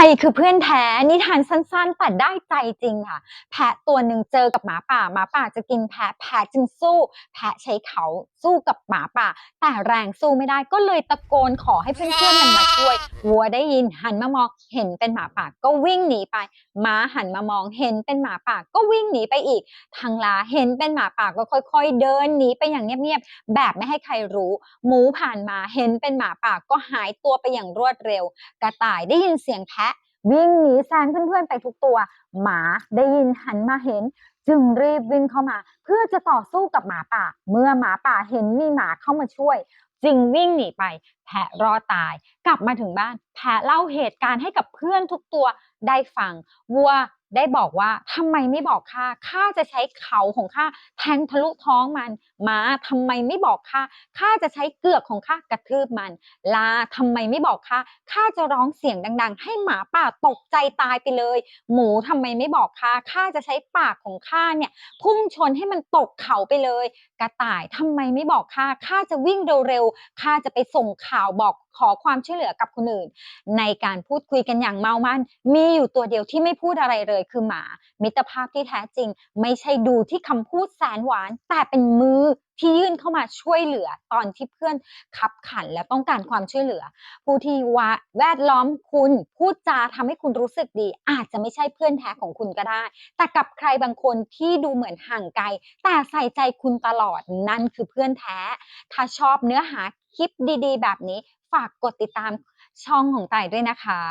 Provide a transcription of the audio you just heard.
รคือเพื่อนแท้นิทานสั้นๆ แต่ได้ใจจริงค่ะ แพะตัวหนึ่งเจอกับหมาป่าหมาป่าจะกินแพะแพะจึงสู้ แพะใช้เขาสู้กับหมาป่า แต่แรงสู้ไม่ได้ก็เลยตะโกนขอให้เพื่อนๆมันมาช่วยวัวได้ยินหันมามองเห็นเป็นหมาป่าก็วิ่งหนีไปม้าหันมามองเห็นเป็นหมาป่าก็วิ่งหนีไปอีก ทางลาเห็นเป็นหมาป่าก็ค่อย ๆ เดินหนีไปอย่างเงียบๆแบบไม่ให้ใครรู้ หมูผ่านมาเห็นเป็นหมาป่าก็หายตัวไปอย่างรวดเร็ว กระต่ายได้ยินเสียงแพะ วิ่งหนีแซงเพื่อนๆไปทุกตัว หมาได้ยินหันมาเห็น จึงรีบวิ่งเข้ามา เพื่อจะต่อสู้กับหมาป่า เมื่อหมาป่าเห็นมีหมาเข้ามาช่วย จึงวิ่งหนีไป แพะรอดตาย กลับมาถึงบ้าน แพะเล่าเหตุการณ์ให้กับเพื่อนทุกตัวได้ฟังวัว ได้บอกว่าทำไมไม่บอกข้าข้าจะใช้เขาของข้าแทงทะลุท้องมันม้าทำไมไม่บอกข้าข้าจะใช้เกือกของข้ากระทืบมัน ลาทำไมไม่บอกข้าข้าจะร้องเสียงดัง ๆ ให้หมาป่าตกใจตายไปเลย หมูทำไมไม่บอกข้าข้าจะใช้ปากของข้าเนี่ยพุ่งชนให้มันตกเขาไปเลย กระต่ายทำไมไม่บอกข้าข้าจะวิ่งเร็วๆข้าจะไปส่งข่าวบอกขอความช่วยเหลือกับคนอื่น ในการพูดคุยกันอย่างเมามัน มีอยู่ตัวเดียวที่ไม่พูดอะไรเลยคือหมา มิตรภาพที่แท้จริง ไม่ใช่ดูที่คำพูดแสนหวาน แต่เป็นมือที่ยื่นเข้ามาช่วยเหลือตอนที่เพื่อนขับขันและต้องการความช่วยเหลือ ผู้ที่ว่าแวดล้อมคุณพูดจาทำให้คุณรู้สึกดี อาจจะไม่ใช่เพื่อนแท้ของคุณก็ได้ แต่กับใครบางคนที่ดูเหมือนห่างไกล แต่ใส่ใจคุณตลอดนั่นคือเพื่อนแท้ ถ้าชอบเนื้อหาคลิปดีๆ แบบนี้ ฝากกดติดตามช่องของไต่ด้วยนะคะ